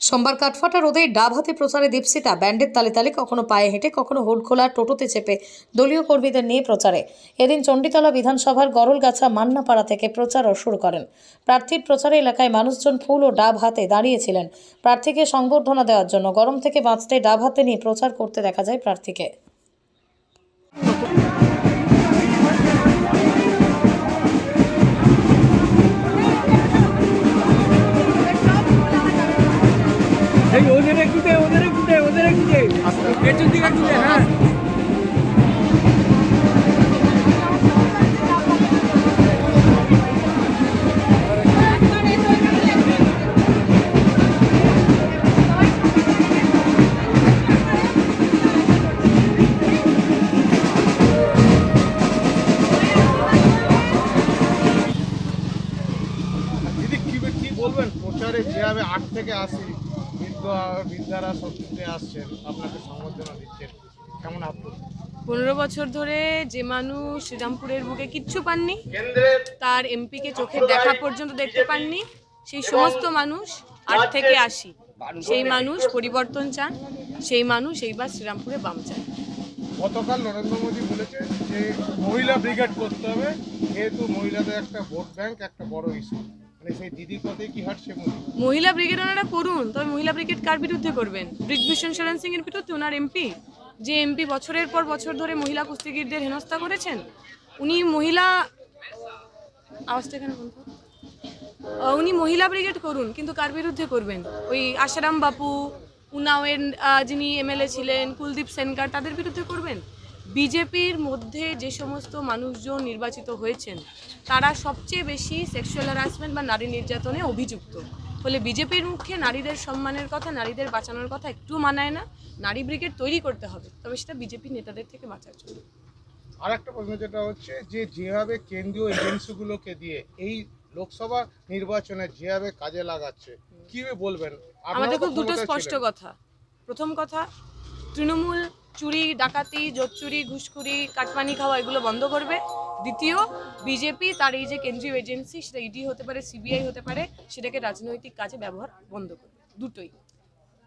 সোমবার কাঠফাটা রোদে ডাব হাতে প্রচারে দীপসিতা ব্যান্ডের তালে তালে কখনো পায়ে হেঁটে, কখনো হুড খোলা টোটোতে চেপে দলীয় কর্মীদের নিয়ে প্রচারে। এদিন চণ্ডীতলা বিধানসভার গরলগাছা মান্নাপাড়া থেকে প্রচারও শুরু করেন। প্রার্থীর প্রচারে এলাকায় মানুষজন ফুল ও ডাব হাতে দাঁড়িয়েছিলেন। প্রার্থীকে সংবর্ধনা দেওয়ার জন্য গরম থেকে বাঁচতে ডাব হাতে নিয়ে প্রচার করতে দেখা যায় প্রার্থীকে। এই ওদের একটু দে ওদের একটু দে ওদের একটু দে পেছন দিকে একটু দে হ্যাঁ বলবেন? প্রচারে যেভাবে আট থেকে বৃদ্ধ বৃদ্ধারা সব আসছেন আপনাকে সংবর্ধনা দিচ্ছেন। কেমন আপনার পনেরো বছর ধরে যে মানুষ শ্রীরামপুরের বুকে কিচ্ছু পাননি তার এমপিকে চোখের দেখা পর্যন্ত দেখতে পাননি সেই সমস্ত মানুষ আট থেকে আসি। সেই মানুষ পরিবর্তন চান সেই মানুষ এইবার শ্রীরামপুরে বাম চান। গতকাল নরেন্দ্র মোদী বলেছেন যে মহিলা ব্রিগেড করতে হবে যেহেতু মহিলাদের একটা ভোট ব্যাংক একটা বড় ইস্যু। মানে মহিলা? ব্রিগেড ওনারা করুন, তবে মহিলা ব্রিগেড কার বিরুদ্ধে করবেন? ব্রিজভূষণ সিং এর বিরুদ্ধে ওনার এমপি যে এমপি বছরের পর বছর ধরে মহিলা কুস্তিগীরদের হেনস্থা করেছেন, উনি মহিলা, আওয়াজটা এখানে উনি মহিলা ব্রিগেড করুন, কিন্তু কার বিরুদ্ধে করবেন? ওই আশারাম বাপু উনাওয়ের যিনি এমএলএ ছিলেন, কুলদীপ সেনকার, তাদের বিরুদ্ধে করবেন? বিজেপির মধ্যে যে সমস্ত মানুষজন নির্বাচিত হয়েছেন তারা সবচেয়ে বেশি সেক্সুয়াল হ্যারাসমেন্ট বা নারী নির্যাতনে অভিযুক্ত। ফলে বিজেপির মুখে নারীদের সম্মানের কথা নারীদের বাঁচানোর কথা একটু মানায় না। নারী ব্রিগেড তৈরি করতে হবে তবে সেটা বিজেপি নেতাদের থেকে বাঁচার জন্য। আর একটা প্রশ্ন যেটা হচ্ছে যে যেভাবে কেন্দ্রীয় এজেন্সিগুলোকে দিয়ে এই লোকসভা নির্বাচনে যেভাবে কাজে লাগাচ্ছে কীভাবে বলবেন? আমাদের খুব দুটো স্পষ্ট কথা। প্রথম কথা তৃণমূল চুরি, ডাকাতি জোচ্চুরি ঘুষখুরি কাটমানি খাওয়া, এগুলো বন্ধ করবে। দ্বিতীয় বিজেপি তার এই যে কেন্দ্রীয় এজেন্সি, সেটা ইডি হতে পারে সিবিআই হতে পারে, সেটাকে রাজনৈতিক কাজে ব্যবহার বন্ধ করবে। দুটোই।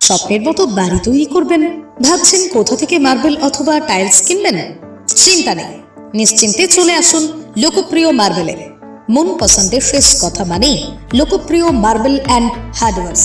স্বপ্নের মতো বাড়ি তৈরি করবেন, ভাবছেন কোথা থেকে মার্বেল অথবা টাইলস কিনবেন? চিন্তা নেই, নিশ্চিন্তে চলে আসুন লোকপ্রিয় মার্বেলের। মন পছন্দের শেষ কথা মানেই লোকপ্রিয় মার্বেল অ্যান্ড হার্ডওয়ার্স।